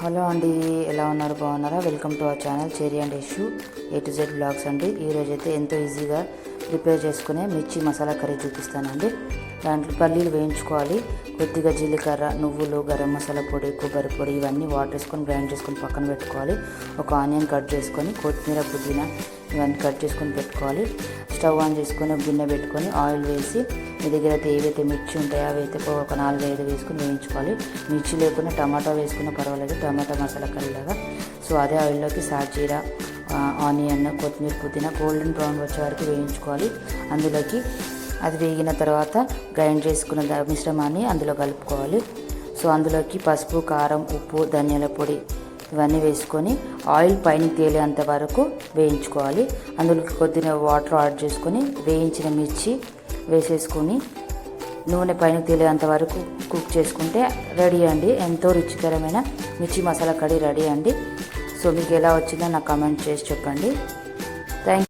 Hello అండి ఎలా ఉన్నారు? బాగున్నారా? Welcome to our channel Cherry and Ishu A to Z blogs అండి. ఈరోజైతే ఎంతో ఈజీగా ప్రిపేర్ చేసుకునే మిర్చి మసాలా కర్రీ చూపిస్తానండి. దాంట్లో పల్లీలు వేయించుకోవాలి. కొద్దిగా జీలకర్ర నువ్వులు గరం మసాలా పొడి కొబ్బరి పొడి ఇవన్నీ వాటర్ వేసుకొని గ్రైండ్ చేసుకొని పక్కన పెట్టుకోవాలి. ఒక ఆనియన్ కట్ చేసుకొని కొత్తిమీర పుదీనా ఇవన్నీ కట్ చేసుకొని పెట్టుకోవాలి. స్టవ్ ఆన్ చేసుకొని గిన్నె పెట్టుకొని ఆయిల్ వేసి మీ దగ్గర అయితే ఏవైతే మిర్చి ఉంటాయో అవి అయితే ఒక నాలుగు ఐదు వేసుకొని వేయించుకోవాలి. మిర్చి లేకుండా టమాటా వేసుకున్న పర్వాలేదు. టమాటా మసాలా కర్రీలాగా సో అదే ఆయిల్లోకి సాజీరా ఆనియన్ కొత్తిమీర పుదీనా గోల్డెన్ బ్రౌన్ వచ్చే వరకు వేయించుకోవాలి. అందులోకి అది వేగిన తర్వాత గ్రైండ్ చేసుకున్న దా- మిశ్రమాన్ని అందులో కలుపుకోవాలి. సో అందులోకి పసుపు కారం ఉప్పు ధనియాల పొడి ఇవన్నీ వేసుకొని ఆయిల్ పైన తేలేంత వరకు వేయించుకోవాలి. అందులోకి కొద్దిగా వాటర్ యాడ్ చేసుకొని వేయించిన మిర్చి వేసేసుకొని నూనె పైన తేలేంత వరకు కుక్ చేసుకుంటే రెడీ అండి. ఎంతో రుచికరమైన మిర్చి మసాలా కర్రీ రెడీ అండి. సో మీకు ఎలా వచ్చిందో నాకు కమెంట్ చేసి చెప్పండి. థ్యాంక్